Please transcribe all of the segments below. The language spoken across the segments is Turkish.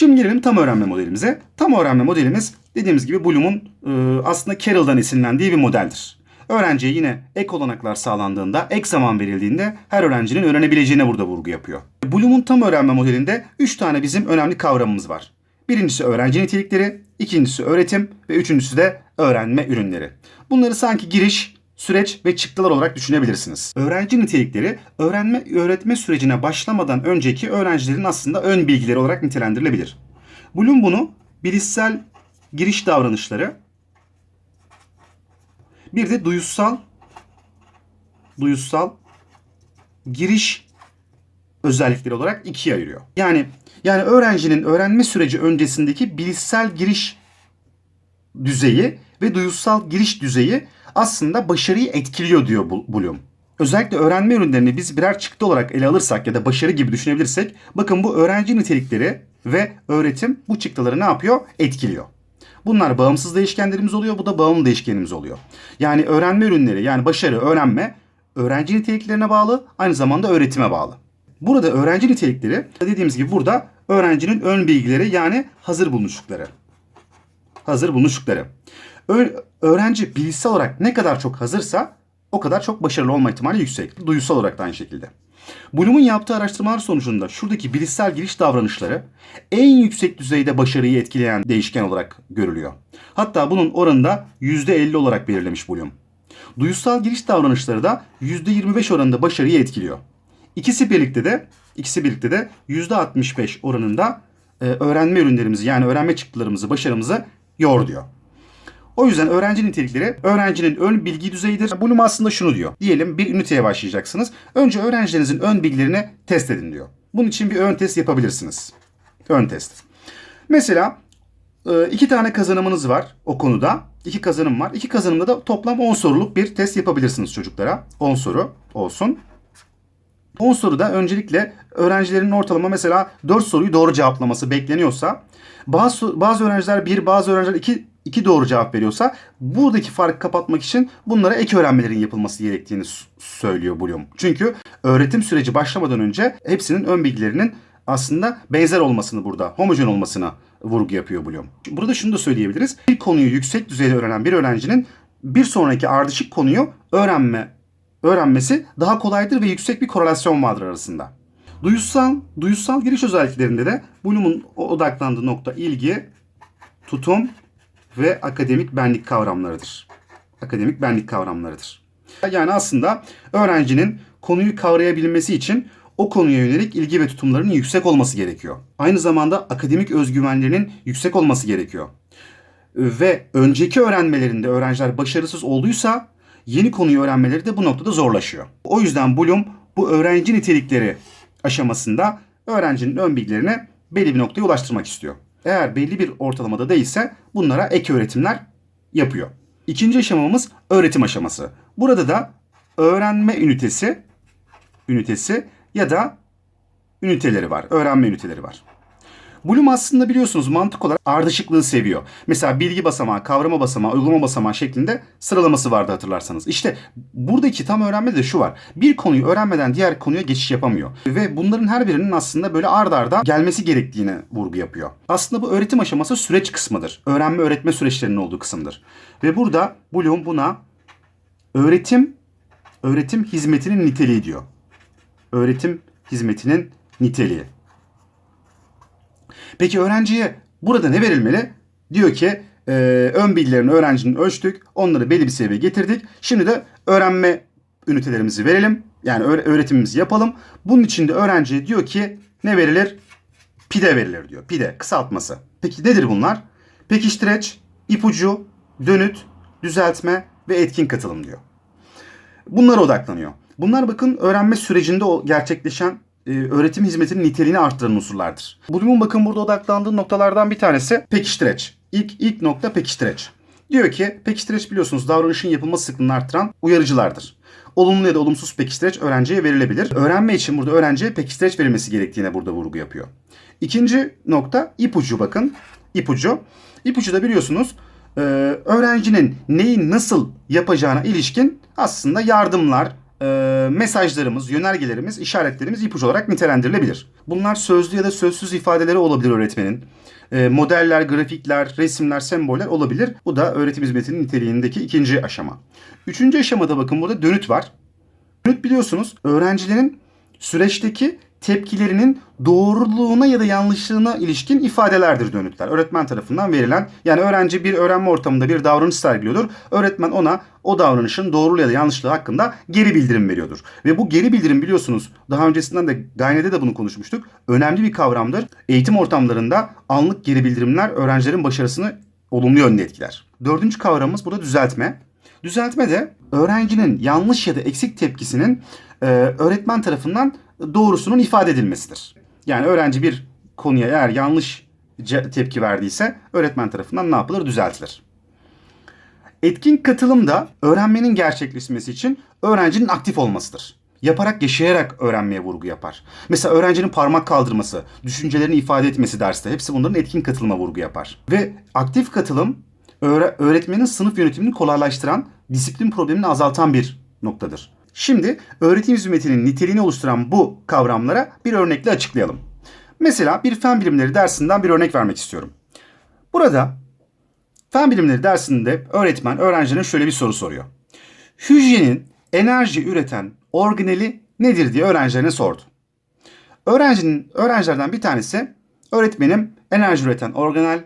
Şimdi gelelim tam öğrenme modelimize. Tam öğrenme modelimiz dediğimiz gibi Bloom'un e, aslında Carroll'dan esinlendiği bir modeldir. Öğrenciye yine ek olanaklar sağlandığında, ek zaman verildiğinde her öğrencinin öğrenebileceğine burada vurgu yapıyor. Bloom'un tam öğrenme modelinde 3 tane bizim önemli kavramımız var. Birincisi öğrenci nitelikleri, ikincisi öğretim ve üçüncüsü de öğrenme ürünleri. Bunları sanki giriş, süreç ve çıktılar olarak düşünebilirsiniz. Öğrenci nitelikleri öğrenme öğretme sürecine başlamadan önceki öğrencilerin aslında ön bilgileri olarak nitelendirilebilir. Bloom bunu bilişsel giriş davranışları bir de duyusal duyusal giriş özellikleri olarak ikiye ayırıyor. Yani yani öğrencinin öğrenme süreci öncesindeki bilişsel giriş düzeyi ve duyusal giriş düzeyi aslında başarıyı etkiliyor diyor Bloom. Özellikle öğrenme ürünlerini biz birer çıktı olarak ele alırsak ya da başarı gibi düşünebilirsek bakın bu öğrenci nitelikleri ve öğretim bu çıktıları ne yapıyor? Etkiliyor. Bunlar bağımsız değişkenlerimiz oluyor. Bu da bağımlı değişkenimiz oluyor. Yani öğrenme ürünleri yani başarı, öğrenme öğrenci niteliklerine bağlı aynı zamanda öğretime bağlı. Burada öğrenci nitelikleri dediğimiz gibi burada öğrencinin ön bilgileri yani hazır bulmuşlukları hazır bulmuşlukları. Ö- öğrenci bilişsel olarak ne kadar çok hazırsa o kadar çok başarılı olma ihtimali yüksek. Duyusal olarak da aynı şekilde. Bloom'un yaptığı araştırmalar sonucunda şuradaki bilişsel giriş davranışları en yüksek düzeyde başarıyı etkileyen değişken olarak görülüyor. Hatta bunun oranı da %50 olarak belirlemiş Bloom. Duyusal giriş davranışları da %25 oranında başarıyı etkiliyor. İkisi birlikte de ikisi birlikte de %65 oranında e, öğrenme ürünlerimizi yani öğrenme çıktılarımızı, başarımızı yor diyor. O yüzden öğrenci nitelikleri öğrencinin ön bilgi düzeyidir. Bloom aslında şunu diyor. Diyelim bir üniteye başlayacaksınız. Önce öğrencilerinizin ön bilgilerini test edin diyor. Bunun için bir ön test yapabilirsiniz. Ön test. Mesela e, iki tane kazanımınız var o konuda. İki kazanım var. İki kazanımda da toplam 10 soruluk bir test yapabilirsiniz çocuklara. 10 soru olsun. 10 soruda öncelikle öğrencilerin ortalama mesela 4 soruyu doğru cevaplaması bekleniyorsa bazı bazı öğrenciler 1 bazı öğrenciler 2 2 doğru cevap veriyorsa buradaki farkı kapatmak için bunlara ek öğrenmelerin yapılması gerektiğini söylüyor Bloom. Çünkü öğretim süreci başlamadan önce hepsinin ön bilgilerinin aslında benzer olmasını burada, homojen olmasına vurgu yapıyor Bloom. Burada şunu da söyleyebiliriz. Bir konuyu yüksek düzeyde öğrenen bir öğrencinin bir sonraki ardışık konuyu öğrenme öğrenmesi daha kolaydır ve yüksek bir korelasyon vardır arasında. Duyusal, duyusal giriş özelliklerinde de Bloom'un odaklandığı nokta ilgi, tutum ve akademik benlik kavramlarıdır. Akademik benlik kavramlarıdır. Yani aslında öğrencinin konuyu kavrayabilmesi için o konuya yönelik ilgi ve tutumlarının yüksek olması gerekiyor. Aynı zamanda akademik özgüvenlerinin yüksek olması gerekiyor. Ve önceki öğrenmelerinde öğrenciler başarısız olduysa yeni konuyu öğrenmeleri de bu noktada zorlaşıyor. O yüzden Bloom bu öğrenci nitelikleri aşamasında öğrencinin ön bilgilerini belli bir noktaya ulaştırmak istiyor. Eğer belli bir ortalamada değilse bunlara ek öğretimler yapıyor. İkinci aşamamız öğretim aşaması. Burada da öğrenme ünitesi ünitesi ya da üniteleri var. Öğrenme üniteleri var. Bloom aslında biliyorsunuz mantık olarak ardışıklığı seviyor. Mesela bilgi basamağı, kavrama basamağı, uygulama basamağı şeklinde sıralaması vardı hatırlarsanız. İşte buradaki tam öğrenmede de şu var. Bir konuyu öğrenmeden diğer konuya geçiş yapamıyor. Ve bunların her birinin aslında böyle ard arda gelmesi gerektiğine vurgu yapıyor. Aslında bu öğretim aşaması süreç kısmıdır. Öğrenme öğretme süreçlerinin olduğu kısımdır. Ve burada Bloom buna öğretim öğretim hizmetinin niteliği diyor. Öğretim hizmetinin niteliği. Peki öğrenciye burada ne verilmeli? Diyor ki e, ön bilgilerini öğrencinin ölçtük. Onları belli bir seviyeye getirdik. Şimdi de öğrenme ünitelerimizi verelim. Yani öğre- öğretimimizi yapalım. Bunun için de öğrenciye diyor ki ne verilir? PIDE verilir diyor. PIDE kısaltması. Peki nedir bunlar? Pekiştireç, ipucu, dönüt, düzeltme ve etkin katılım diyor. Bunlara odaklanıyor. Bunlar bakın öğrenme sürecinde gerçekleşen e, öğretim hizmetinin niteliğini arttıran unsurlardır. Bloom'un bakın burada odaklandığı noktalardan bir tanesi pekiştireç. İlk, ilk nokta pekiştireç. Diyor ki pekiştireç biliyorsunuz davranışın yapılması sıklığını artıran uyarıcılardır. Olumlu ya da olumsuz pekiştireç öğrenciye verilebilir. Öğrenme için burada öğrenciye pekiştireç verilmesi gerektiğine burada vurgu yapıyor. İkinci nokta ipucu bakın. İpucu. İpucu da biliyorsunuz e, öğrencinin neyi nasıl yapacağına ilişkin aslında yardımlar, e, mesajlarımız, yönergelerimiz, işaretlerimiz ipucu olarak nitelendirilebilir. Bunlar sözlü ya da sözsüz ifadeleri olabilir öğretmenin. E, modeller, grafikler, resimler, semboller olabilir. Bu da öğretim hizmetinin niteliğindeki ikinci aşama. Üçüncü aşamada bakın burada dönüt var. Dönüt biliyorsunuz öğrencilerin süreçteki tepkilerinin doğruluğuna ya da yanlışlığına ilişkin ifadelerdir dönütler. Öğretmen tarafından verilen yani öğrenci bir öğrenme ortamında bir davranış sergiliyordur. Öğretmen ona o davranışın doğruluğu ya da yanlışlığı hakkında geri bildirim veriyordur. Ve bu geri bildirim biliyorsunuz daha öncesinden de Gayne'de de bunu konuşmuştuk. Önemli bir kavramdır. Eğitim ortamlarında anlık geri bildirimler öğrencilerin başarısını olumlu yönde etkiler. Dördüncü kavramımız burada düzeltme. Düzeltme de öğrencinin yanlış ya da eksik tepkisinin e, öğretmen tarafından doğrusunun ifade edilmesidir. Yani öğrenci bir konuya eğer yanlış tepki verdiyse öğretmen tarafından ne yapılır? Düzeltilir. Etkin katılım da öğrenmenin gerçekleşmesi için öğrencinin aktif olmasıdır. Yaparak yaşayarak öğrenmeye vurgu yapar. Mesela öğrencinin parmak kaldırması, düşüncelerini ifade etmesi derste hepsi bunların etkin katılıma vurgu yapar. Ve aktif katılım öğre- öğretmenin sınıf yönetimini kolaylaştıran, disiplin problemini azaltan bir noktadır. Şimdi öğretim hizmetinin niteliğini oluşturan bu kavramlara bir örnekle açıklayalım. Mesela bir fen bilimleri dersinden bir örnek vermek istiyorum. Burada fen bilimleri dersinde öğretmen öğrencinin şöyle bir soru soruyor. Hücrenin enerji üreten organeli nedir diye öğrencilerine sordu. Öğrencinin öğrencilerden bir tanesi öğretmenim enerji üreten organel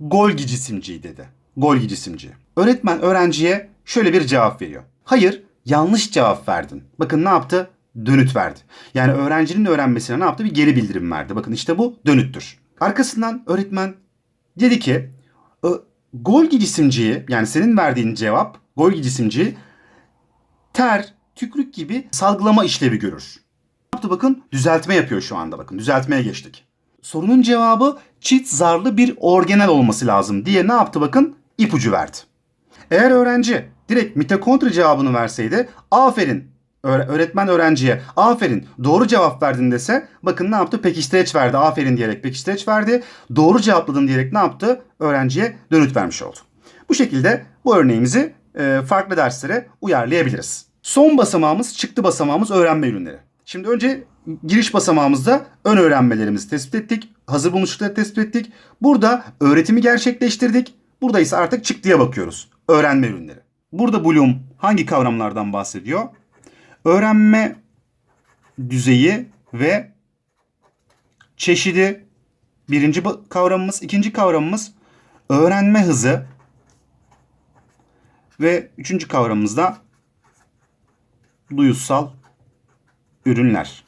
Golgi cisimciği dedi. Golgi cisimciği. Öğretmen öğrenciye şöyle bir cevap veriyor. Hayır, yanlış cevap verdin. Bakın ne yaptı? Dönüt verdi. Yani öğrencinin öğrenmesine ne yaptı? Bir geri bildirim verdi. Bakın işte bu dönüttür. Arkasından öğretmen dedi ki "Ö- Golgi cisimciği yani senin verdiğin cevap Golgi cisimciği ter, tükrük gibi salgılama işlevi görür. Ne yaptı bakın? Düzeltme yapıyor şu anda bakın. Düzeltmeye geçtik. Sorunun cevabı çift zarlı bir organel olması lazım diye ne yaptı bakın? İpucu verdi. Eğer öğrenci direkt mitokondri cevabını verseydi aferin öğre- öğretmen öğrenciye aferin doğru cevap verdin dese bakın ne yaptı pekiştireç verdi aferin diyerek pekiştireç verdi doğru cevapladın diyerek ne yaptı öğrenciye dönüt vermiş oldu. Bu şekilde bu örneğimizi e, farklı derslere uyarlayabiliriz. Son basamağımız çıktı basamağımız öğrenme ürünleri. Şimdi önce giriş basamağımızda ön öğrenmelerimizi tespit ettik. Hazır bulmuşlukları tespit ettik. Burada öğretimi gerçekleştirdik. Burada ise artık çıktıya bakıyoruz. Öğrenme ürünleri. Burada Bloom hangi kavramlardan bahsediyor? Öğrenme düzeyi ve çeşidi birinci kavramımız. ikinci kavramımız öğrenme hızı ve üçüncü kavramımız da duyusal ürünler.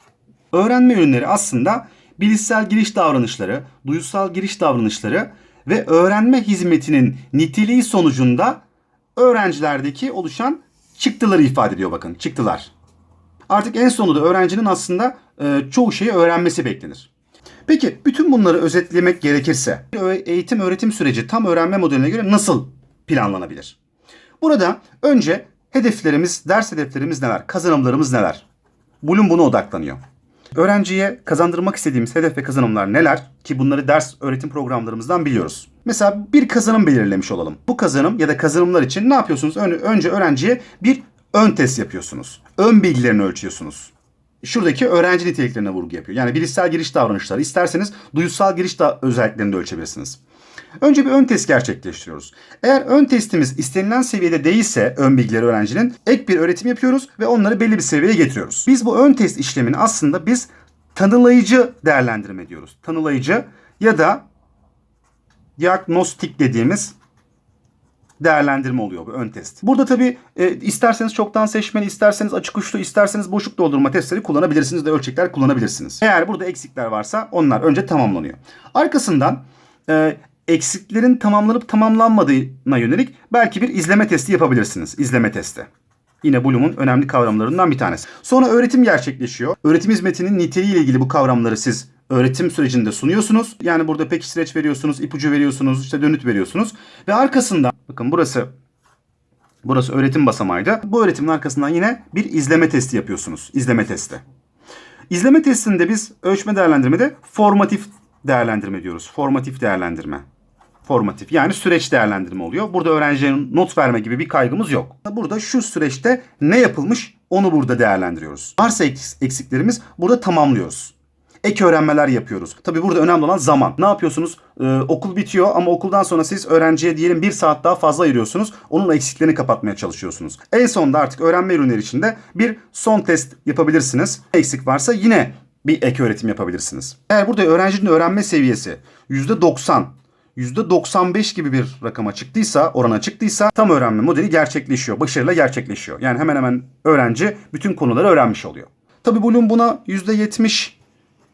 Öğrenme ürünleri aslında bilişsel giriş davranışları, duyusal giriş davranışları ve öğrenme hizmetinin niteliği sonucunda öğrencilerdeki oluşan çıktıları ifade ediyor bakın çıktılar. Artık en sonunda öğrencinin aslında e, çoğu şeyi öğrenmesi beklenir. Peki bütün bunları özetlemek gerekirse eğitim öğretim süreci tam öğrenme modeline göre nasıl planlanabilir? Burada önce hedeflerimiz, ders hedeflerimiz neler, kazanımlarımız neler? Bloom buna odaklanıyor. Öğrenciye kazandırmak istediğimiz hedef ve kazanımlar neler? Ki bunları ders öğretim programlarımızdan biliyoruz. Mesela bir kazanım belirlemiş olalım. Bu kazanım ya da kazanımlar için ne yapıyorsunuz? Ön- Önce öğrenciye bir ön test yapıyorsunuz. Ön bilgilerini ölçüyorsunuz. Şuradaki öğrenci niteliklerine vurgu yapıyor. Yani bilişsel giriş davranışları. isterseniz duyusal giriş da özelliklerini de ölçebilirsiniz. Önce bir ön test gerçekleştiriyoruz. Eğer ön testimiz istenilen seviyede değilse ön bilgileri öğrencinin ek bir öğretim yapıyoruz ve onları belli bir seviyeye getiriyoruz. Biz bu ön test işlemini aslında biz tanılayıcı değerlendirme diyoruz. Tanılayıcı ya da diagnostik dediğimiz değerlendirme oluyor bu ön test. Burada tabii e, isterseniz çoktan seçmeli, isterseniz açık uçlu, isterseniz boşluk doldurma testleri kullanabilirsiniz de ölçekler kullanabilirsiniz. Eğer burada eksikler varsa onlar önce tamamlanıyor. Arkasından e, eksiklerin tamamlanıp tamamlanmadığına yönelik belki bir izleme testi yapabilirsiniz. İzleme testi. Yine Bloom'un önemli kavramlarından bir tanesi. Sonra öğretim gerçekleşiyor. Öğretim hizmetinin niteliği ile ilgili bu kavramları siz öğretim sürecinde sunuyorsunuz. Yani burada pekiştireç veriyorsunuz, ipucu veriyorsunuz, işte dönüt veriyorsunuz. Ve arkasından bakın burası burası öğretim basamağıydı. Bu öğretimin arkasından yine bir izleme testi yapıyorsunuz. İzleme testi. İzleme testinde biz ölçme değerlendirmede formatif değerlendirme diyoruz. Formatif değerlendirme. Formatif yani süreç değerlendirme oluyor. Burada öğrencilerin not verme gibi bir kaygımız yok. Burada şu süreçte ne yapılmış onu burada değerlendiriyoruz. Varsa eks- eksiklerimiz burada tamamlıyoruz. Ek öğrenmeler yapıyoruz. Tabii burada önemli olan zaman. Ne yapıyorsunuz? Ee, okul bitiyor ama okuldan sonra siz öğrenciye diyelim bir saat daha fazla ayırıyorsunuz. Onun eksiklerini kapatmaya çalışıyorsunuz. En sonunda artık öğrenme ürünleri içinde bir son test yapabilirsiniz. Eksik varsa yine bir ek öğretim yapabilirsiniz. Eğer burada öğrencinin öğrenme seviyesi %90, %95 gibi bir rakama çıktıysa, orana çıktıysa tam öğrenme modeli gerçekleşiyor. Başarıyla gerçekleşiyor. Yani hemen hemen öğrenci bütün konuları öğrenmiş oluyor. Tabii Bloom buna %70,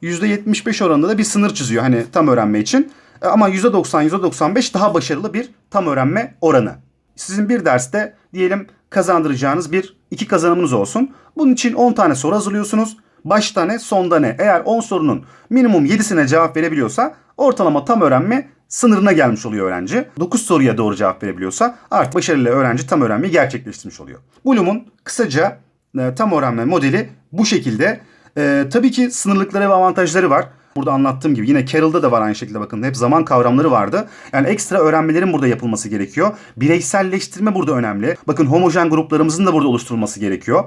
%75 oranında da bir sınır çiziyor hani tam öğrenme için. E, Ama %90, %95 daha başarılı bir tam öğrenme oranı. Sizin bir derste diyelim kazandıracağınız bir iki kazanımınız olsun. Bunun için 10 tane soru hazırlıyorsunuz. Başta ne, sonda ne? Eğer 10 sorunun minimum 7'sine cevap verebiliyorsa ortalama tam öğrenme sınırına gelmiş oluyor öğrenci. 9 soruya doğru cevap verebiliyorsa artık başarılı öğrenci tam öğrenmeyi gerçekleştirmiş oluyor. Bloom'un kısaca e, tam öğrenme modeli bu şekilde. E, tabii ki sınırlıkları ve avantajları var. Burada anlattığım gibi yine Carroll'da da var aynı şekilde bakın hep zaman kavramları vardı. Yani ekstra öğrenmelerin burada yapılması gerekiyor. Bireyselleştirme burada önemli. Bakın homojen gruplarımızın da burada oluşturulması gerekiyor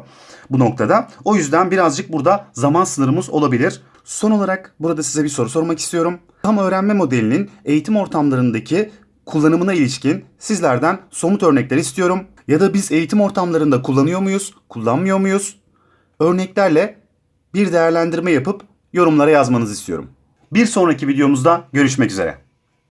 bu noktada. O yüzden birazcık burada zaman sınırımız olabilir. Son olarak burada size bir soru sormak istiyorum. Tam öğrenme modelinin eğitim ortamlarındaki kullanımına ilişkin sizlerden somut örnekler istiyorum. Ya da biz eğitim ortamlarında kullanıyor muyuz, kullanmıyor muyuz? Örneklerle bir değerlendirme yapıp yorumlara yazmanızı istiyorum. Bir sonraki videomuzda görüşmek üzere.